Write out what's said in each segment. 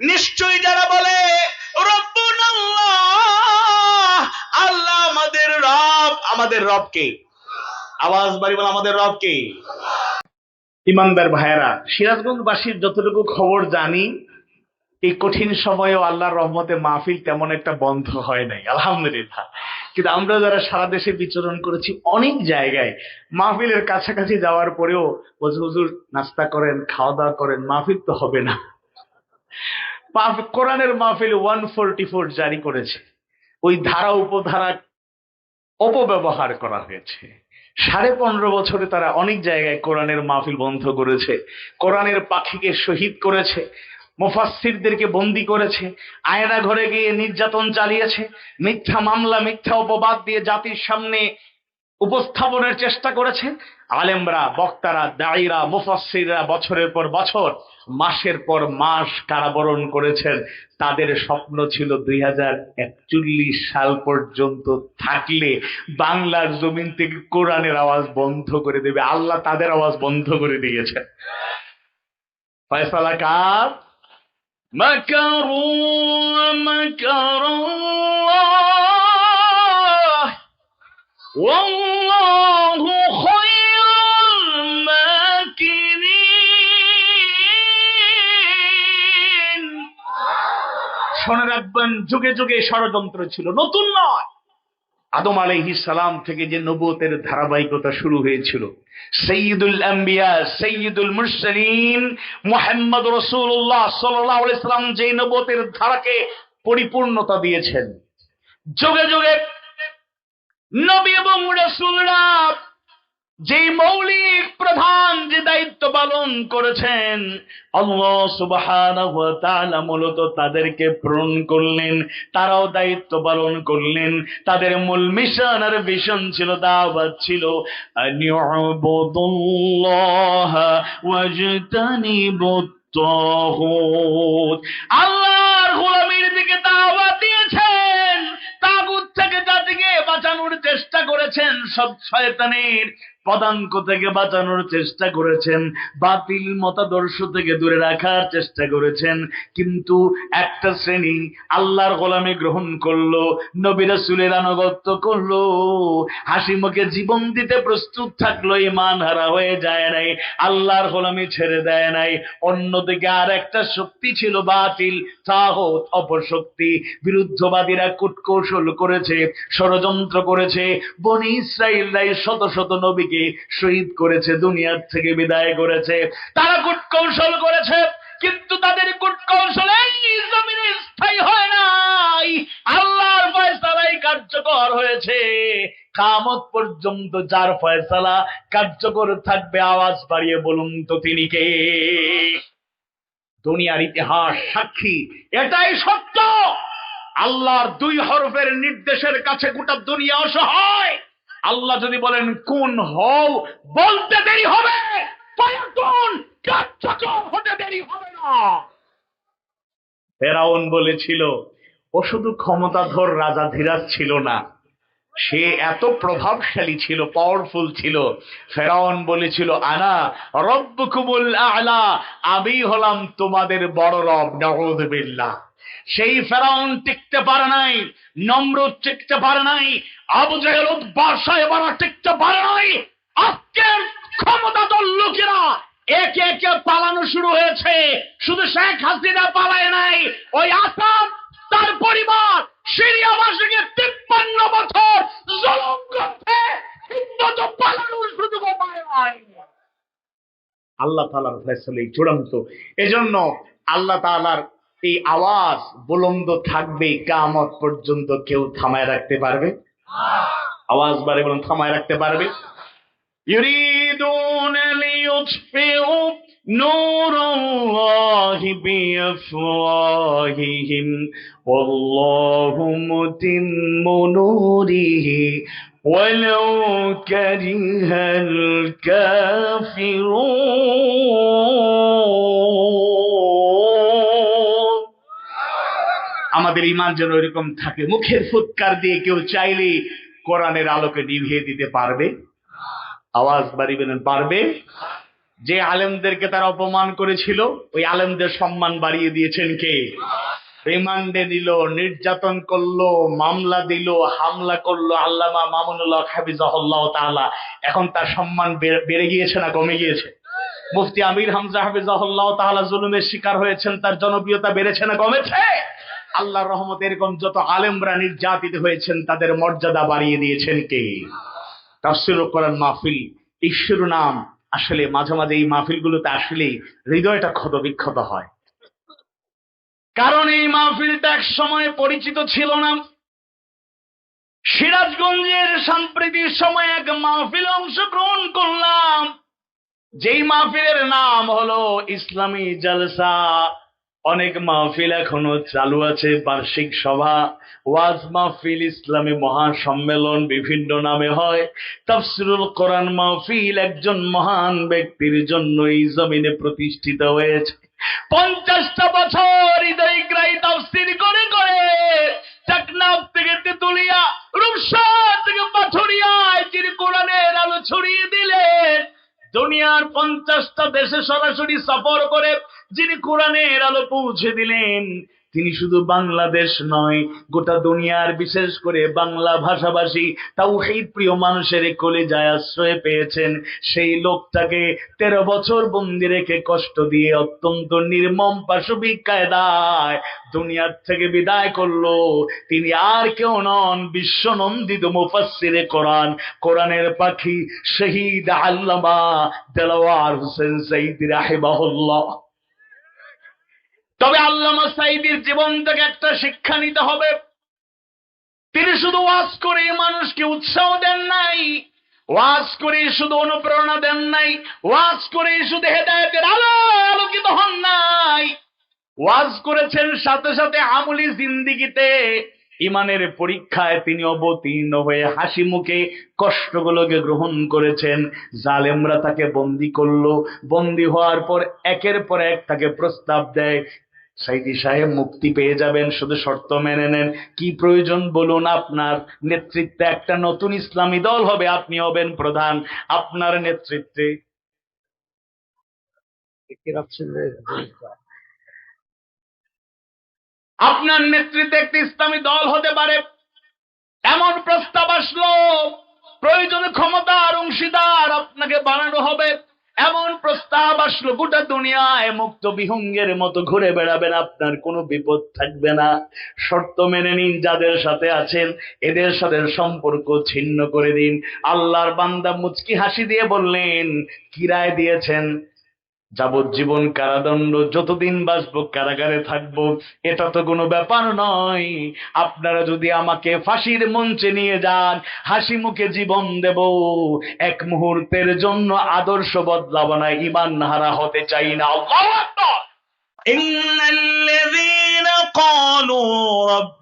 নিশ্চয় যারা বলে আল্লাহ আমাদের রব। আমাদের রব কে? আওয়াজ বাড়ি বলে, আমাদের রব কে? ইমানদার ভাইয়েরা, সিরাজগঞ্জবাসীর যতটুকু খবর জানি, এই কঠিন সময়েও আল্লাহর রহমতে মাহফিল তেমন একটা বন্ধ হয় নাই। আলহামদুলিল্লাহ। কিন্তু আমরা যারা সারা দেশে বিচরণ করেছি অনেক জায়গায় মাহফিলের কাছাকাছি যাওয়ার পরেও বলছে, হুজুর, নাস্তা করেন, খাওয়া দাওয়া করেন, মাহফিল তো হবে না। কোরআনের মাহফিল ওয়ান ফোরটি ফোর জারি করেছে। ওই ধারা উপধারা অপব্যবহার করা হয়েছে। সাড়ে পনেরো বছরে তারা অনেক জায়গায় কোরআনের মাহফিল বন্ধ করেছে। কোরআনের পাখিকে শহীদ করেছে। মুফাসসিরদেরকে বন্দি করেছে, আয়না ঘরে গিয়ে নির্যাতন চালিয়েছে, মিথ্যা মামলা, মিথ্যা অপবাদ দিয়ে জাতির সামনে উপস্থাপনের চেষ্টা করেছে। আলেমরা, বক্তারা দায়ীরা মুফাসসিররা বছরের পর বছর, মাসের পর মাস কারাবরণ করেছেন। তাদের স্বপ্ন ছিল দুই হাজার একচল্লিশ সাল পর্যন্ত থাকলে বাংলার জমিন থেকে কোরআনের আওয়াজ বন্ধ করে দেবে। আল্লাহ তাদের আওয়াজ বন্ধ করে দিয়েছেন। ফয়সালা কার? مكروا ومكر الله والله خير الماكرين শোনে রাখবেন যুগে যুগে ষড়যন্ত্র ছিল নতুন নয় আদম আলাইহিস সালাম থেকে যে নবতের ধারাবাহিকতা শুরু হয়েছিল। সৈয়দুল আম্বিয়া সৈয়দুল মুরসালিন, মোহাম্মদ রসুল্লাহ সাল্লাম যে নবতের ধারাকে পরিপূর্ণতা দিয়েছেন। যুগে যুগে নবী এবং রাসূলরা যে মৌলিক প্রধান যে দায়িত্ব পালন করেছেন মূলত তাদেরকে প্রেরণ করলেন, তারাও দায়িত্ব পালন করলেন, তাদের মূল মিশন আর ভিশন ছিল দাওয়াত ছিল আল্লাহর গোলামির দিকে দাওয়াত দিয়েছেন, তাগুত থেকে জাতিকে বাঁচানোর চেষ্টা করেছেন, সব শয়তানের পদাঙ্ক থেকে বাঁচানোর চেষ্টা করেছেন, বাতিল মতাদর্শ থেকে দূরে রাখার চেষ্টা করেছেন, কিন্তু একটা শ্রেণি আল্লাহর গোলামি গ্রহণ করল, নবী রাসূলের আনুগত্য করল, হাসি মুখে জীবন দিতে প্রস্তুত থাকল ইমান হারা হয়ে যায় নাই, আল্লাহর গোলামি ছেড়ে দেয় নাই, অন্যদিকে আর একটা শক্তি ছিল বাতিল, তাহত অপশক্তি, বিরুদ্ধবাদীরা কূটকৌশল করেছে, ষড়যন্ত্র করেছে বনি ইসরায়েলরাই শত শত নবীকে শহীদ করেছে, দুনিয়ার থেকে বিদায় করেছে। তারা কূটকৌশল করেছে, কিন্তু তাদের এই জমিনে স্থায়ী হয় নাই। আল্লাহর ফয়সালাই কার্যকর হয়েছে। কামত পর্যন্ত যার ফয়সালা কার্যকর থাকবে, আওয়াজ বাড়িয়ে বলুন তো তিনি কে? দুনিয়ার ইতিহাস সাক্ষী, এটাই সত্য। আল্লাহর দুই হরফের নির্দেশের কাছে গোটা দুনিয়া অসহায়। আল্লাহ যদি বলেন, কোন হও? বলতে দেরি হবে। হতে ফেরাউন বলেছিল, ও শুধু ক্ষমতাধর রাজা ধীরাজ ছিল না, সে এত প্রভাবশালী ছিল পাওয়ারফুল ছিল। ফেরাউন বলেছিল, আনা রব্বুকুমুল আলা, আমি হলাম তোমাদের বড় রব, নাউযুবিল্লাহ। সেই ফেরাউন টিকতে পারে নাই, নমরুদ টিকতে পারে নাই, আবু জাহেল উদ্বার সাহেবারা টিকতে পারে নাই। আজকের ক্ষমতাধর লোকেরা একে একে পালানো শুরু হয়েছে। শুধু শেখ হাসিনা পালায় নাই, ওই আসাম, তার পরিবার, সিরিয়াবাসীকে তিপ্পান্ন বছর জুলুম আল্লাহ তালার ফেসলে চূড়ান্ত। এজন্য আল্লাহ তালার এই আওয়াজ বুলন্দ থাকবে কামত পর্যন্ত কেউ থামায় রাখতে পারবে আওয়াজ বাড়ে বলুন থামায় রাখতে পারবে يريدون ليطفئوا نور الله بأفواههم والله متم نوره ولو كره الكافرون আমাদের ইমান যেন এরকম থাকে। মুখের ফুৎকার দিয়ে কেউ চাইলে কোরআনের আলোকে নিভিয়ে দিতে পারবে। আওয়াজ বাড়িবেন পারবে যে আলেমদেরকে তারা অপমান করেছিল, ওই আলেমদের সম্মান বাড়িয়ে দিয়েছেন কে? রিমান্ডে নিল, নির্যাতন করল, মামলা দিল, হামলা করল আল্লামা মামুনুল্লাহ হাফিজাহুল্লাহ তাআলা। এখন তার সম্মান বেড়ে- বেড়ে গিয়েছে না কমে গিয়েছে? মুফতি আমির হামজা হাফিজাহুল্লাহ তাআলা জুলুমের শিকার হয়েছেন, তার জনপ্রিয়তা বেড়েছে না কমেছে? আল্লাহর রহমত এরকম যত আলেমরা নির্যাতিত হয়েছেন, তাদের মর্যাদা বাড়িয়ে দিয়েছেন কে? তাফসির কোরআন মাহফিল ঈশ্বর নাম আসলে মাঝে মাঝে এই মাহফিলগুলোতে আসলে হৃদয়টা ক্ষত বিক্ষত হয়। কারণ এই মাহফিলটা এক সময় পরিচিত ছিল না। সিরাজগঞ্জের সাম্প্রতিক সময় এক মাহফিল অংশগ্রহণ করলাম। যেই মাহফিলের নাম হলো ইসলামী জলসা। অনেক মাহফিল এখনও চালু আছে, বার্ষিক সভা। ওয়াজ মাহফিল, ইসলামী মহাসম্মেলন বিভিন্ন নামে হয়। তাফসিরুল কোরআন মাহফিল, একজন মহান ব্যক্তির জন্য এই জমিনে প্রতিষ্ঠিত হয়েছে। পঞ্চাশটা বছর হৃদয়গ্রাহী তাফসির করে করে চাকনাফ থেকে তেতুলিয়া, রূপসা থেকে পাথরিয়ায় যিনি কোরআনের আলো ছড়িয়ে দিলেন। দুনিয়ার পঞ্চাশটা দেশে সরাসরি সফর করে যিনি কোরআনের আলো পৌঁছে দিলেন, তিনি শুধু বাংলাদেশ নয়, গোটা দুনিয়ার বিশেষ করে বাংলা ভাষাভাষী তাও সেই প্রিয় মানুষের কোলে যায় আশ্রয় পেয়েছেন। সেই লোকটাকে তেরো বছর বন্দি রেখে কষ্ট দিয়ে অত্যন্ত নির্মম পাশবিক কায়দায় দুনিয়ার থেকে বিদায় করল। তিনি আর কেউ নন, বিশ্বনন্দিত মুফাসসিরে কোরআন, কোরআনের পাখি শহীদ আল্লামা দেলাওয়ার হোসেন সাইদ রাহিমাহুল্লাহ। তবে আল্লামা সাইদির জীবন থেকে একটা শিক্ষা নিতে হবে। তিনি শুধু ওয়াজ করে মানুষকে উৎসাহ দেন নাই, ওয়াজ করে শুধু অনুপ্রেরণা দেন নাই, ওয়াজ করে শুধু হেদায়তের আলো আলোকিত হন নাই। ওয়াজ করেছেন সাথে সাথে আমলি জিন্দিগিতে ইমানের পরীক্ষায় তিনি অবতীর্ণ হয়ে হাসি মুখে কষ্টগুলোকে গ্রহণ করেছেন। জালেমরা তাকে বন্দি করল, বন্দি হওয়ার পর একের পর এক তাকে প্রস্তাব দেয়। সাইদি সাহেব মুক্তি পেয়ে যাবেন, শুধু শর্ত মেনে নেন। কি প্রয়োজন বলুন আপনার নেতৃত্বে? একটা নতুন ইসলামী দল হবে, আপনি হবেন প্রধান। আপনার নেতৃত্বে আপনার নেতৃত্বে একটি ইসলামী দল হতে পারে। এমন প্রস্তাব আসলো, প্রয়োজনে ক্ষমতার অংশীদার আপনাকে বানানো হবে। এমন প্রস্তাব আসলো, গোটা দুনিয়ায় মুক্ত বিহঙ্গের মতো ঘুরে বেড়াবেন, আপনার কোনো বিপদ থাকবে না। শর্ত মেনে নিন, যাদের সাথে আছেন, এদের সাথে সম্পর্ক ছিন্ন করে দিন। আল্লাহর বান্দা মুচকি হাসি দিয়ে বললেন, কিরায় দিয়েছেন? যাবজ্জীবন কারাদণ্ড, যতদিন বাসবো কারাগারে থাকব, এটা তো কোনো ব্যাপার নয়। আপনারা যদি আমাকে ফাঁসির মঞ্চে নিয়ে যান, হাসি মুখে জীবন দেব। এক মুহূর্তের জন্য আদর্শ বদলাবো না ইমান হারা হতে চাই না। আল্লাহ ইন্নাল্লাযীনা ক্বালু রাব্ব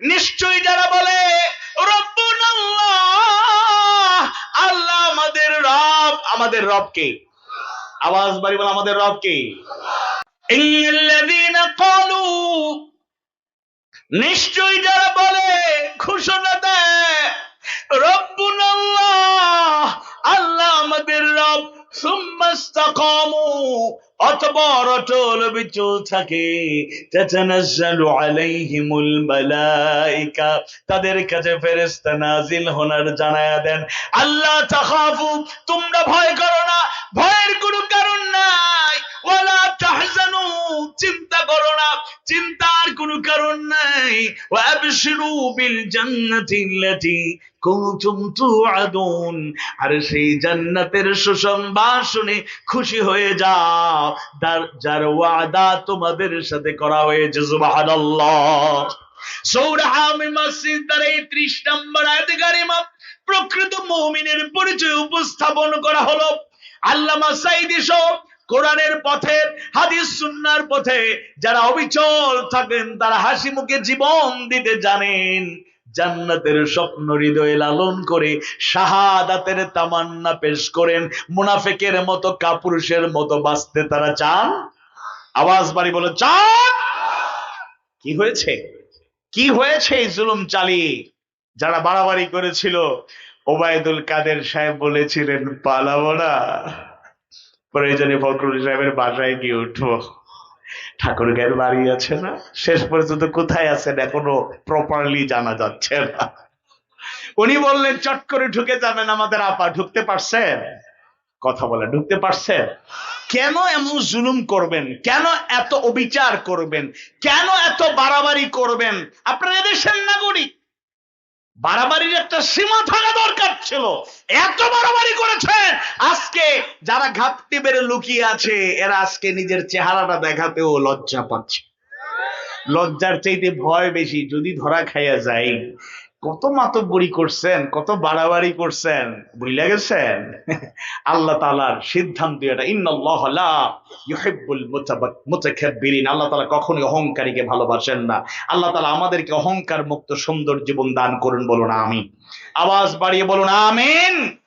নিশ্চয় যারা বলে আল্লাহ আমাদের রব। আমাদের রব কে আওয়াজ বাড়ি বলে, আমাদের রব কে নিশ্চয় যারা বলে, ঘোষণা দেয় আল্লাহ আল্লাহ আমাদের রব। সুম্মাস্তাকামু অতপর অটল থাকে আলাইহিমুল মালাইকা। তাদের কাছে ফেরেশতা জানায়া দেন, আল্লাহ তাখাফু, তোমরা ভয় করো না, ভয়ের কোনো কারণ নাই। ওয়ালা তাহজানু, চিন্তা করো না, চিন্তার কোনো কারণ নাই। ওয়াবশিরু বিল জান্নাতি আল্লাতী কুনতুম তুআদুন। আর সেই জান্নাতের সুসংবাদ শুনে খুশি হয়ে যাও। যার- ওয়াদা তোমাদের সাথে করা হয়েছে, সুবহানাল্লাহ। সূরা হামিম মসজিদ তার এই 30 নম্বর আয়াতে কারিমা প্রকৃত মৌমিনের পরিচয় উপস্থাপন করা হলো। সহ কোরআনের পথে, হাদিস সুন্নার পথে যারা অবিচল থাকেন, তারা হাসি মুখে জীবন দিতে জানেন। জান্নাতের স্বপ্ন হৃদয়ে লালন করে শাহাদাতের তামান্না পেশ করেন। মুনাফেকের মতো, কাপুরুষের মতো বাঁচতে তারা চান? আওয়াজ বাড়ি বলে চান! কি হয়েছে? কি হয়েছে এই জুলুম চালিয়ে? যারা বাড়াবাড়ি করেছিল, ওবায়দুল কাদের সাহেব বলেছিলেন, পালাবো না। প্রয়োজনে ফখরুল সাহেবের বাসায় গিয়ে উঠবো। ঠাকুর গায়ের বাড়ি আছে না? শেষ পর্যন্ত কোথায় আছেন? এখনও প্রপারলি জানা যাচ্ছে না। উনি বললেন, চট করে ঢুকে যাবেন, আমাদের আপা, ঢুকতে পারছেন? কথা বলে, ঢুকতে পারছেন? কেন এমন জুলুম করবেন? কেন এত অবিচার করবেন? কেন এত বাড়াবাড়ি করবেন? আপনারা এদেশের নাগরিক। বাড়াবাড়ির একটা সীমা থাকা দরকার ছিল। এত বাড়াবাড়ি করেছেন আজকে যারা ঘাপটি বেড়ে লুকিয়ে আছে, এরা আজকে নিজের চেহারাটা দেখাতেও লজ্জা পাচ্ছে। লজ্জার চাইতে ভয় বেশি, যদি ধরা খাইয়া যায় কত মাতব্বরি করছেন, কত বাড়াবাড়ি করছেন, বুঝলে গেছেন? আল্লাহ তালার সিদ্ধান্ত এটা। ইন্নাল্লাহ লা ইউহিব্বুল মুতাবাক- মুতাকাব্বিরিন। আল্লাহ তালা কখনোই অহংকারীকে ভালোবাসেন না। আল্লাহ তালা আমাদেরকে অহংকার মুক্ত সুন্দর জীবন দান করুন বলুন আমি আওয়াজ বাড়িয়ে বলুন, আমিন।